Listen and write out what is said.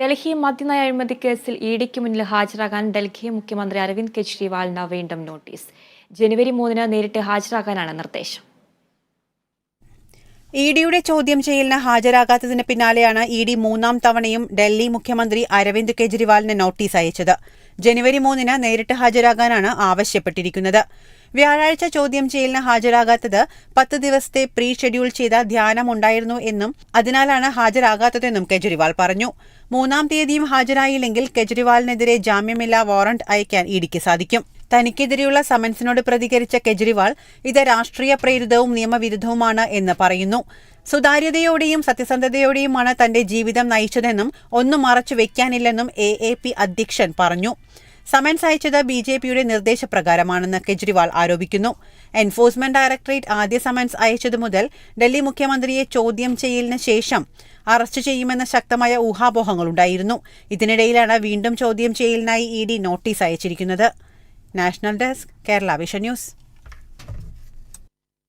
ഡൽഹി മദ്യനയ അഴിമതി കേസിൽ ഇ ഡിക്ക് മുന്നിൽ ഹാജരാകാൻ ഡൽഹി മുഖ്യമന്ത്രി അരവിന്ദ് കെജ്രിവാളിന് വീണ്ടും നോട്ടീസ്. ജനുവരി മൂന്നിന് നേരിട്ട് ഹാജരാകാനാണ് നിർദ്ദേശം. ഇ ഡിയുടെ ചോദ്യം ചെയ്യലിന് ഹാജരാകാത്തതിന് പിന്നാലെയാണ് ഇ ഡി മൂന്നാം തവണയും ഡൽഹി മുഖ്യമന്ത്രി അരവിന്ദ് കെജ്രിവാളിന് നോട്ടീസ് അയച്ചത്. ജനുവരി മൂന്നിന് നേരിട്ട് ഹാജരാകാനാണ് ആവശ്യപ്പെട്ടിരിക്കുന്നത്. വ്യാഴാഴ്ച ചോദ്യം ചെയ്യലിന് ഹാജരാകാത്തത് പത്ത് ദിവസത്തെ പ്രീ ഷെഡ്യൂൾ ചെയ്ത ധ്യാനം ഉണ്ടായിരുന്നു എന്നും അതിനാലാണ് ഹാജരാകാത്തതെന്നും കെജ്രിവാൾ പറഞ്ഞു. മൂന്നാം തീയതിയും ഹാജരായില്ലെങ്കിൽ കെജ്രിവാളിനെതിരെ ജാമ്യമില്ലാ വാറണ്ട് അയക്കാൻ ഇഡിക്ക് സാധിക്കും. തനിക്കെതിരെയുള്ള സമൻസിനോട് പ്രതികരിച്ച കെജ്രിവാൾ ഇത് രാഷ്ട്രീയ പ്രേരിതവും നിയമവിരുദ്ധവുമാണ് എന്ന് പറയുന്നു. സുതാര്യതയോടെയും സത്യസന്ധതയോടെയുമാണ് തന്റെ ജീവിതം നയിച്ചതെന്നും ഒന്നും മറച്ചു വെക്കാനില്ലെന്നും എ അധ്യക്ഷൻ പറഞ്ഞു. സമൻസ് അയച്ചത് ബി ജെ പിയുടെ നിർദ്ദേശപ്രകാരമാണെന്ന് കെജ്രിവാൾ ആരോപിക്കുന്നു. എൻഫോഴ്സ്മെന്റ് ഡയറക്ടറേറ്റ് ആദ്യ സമൻസ് അയച്ചതു മുതൽ ഡൽഹി മുഖ്യമന്ത്രിയെ ചോദ്യം ചെയ്യലിന് ശേഷം അറസ്റ്റ് ചെയ്യുമെന്ന ശക്തമായ ഊഹാപോഹങ്ങളുണ്ടായിരുന്നു ഇതിനിടയിലാണ് വീണ്ടും ചോദ്യം ചെയ്യലിനായി ഇ ഡി നോട്ടീസ് അയച്ചിരിക്കുന്നത്. National desk Kerala Vision News.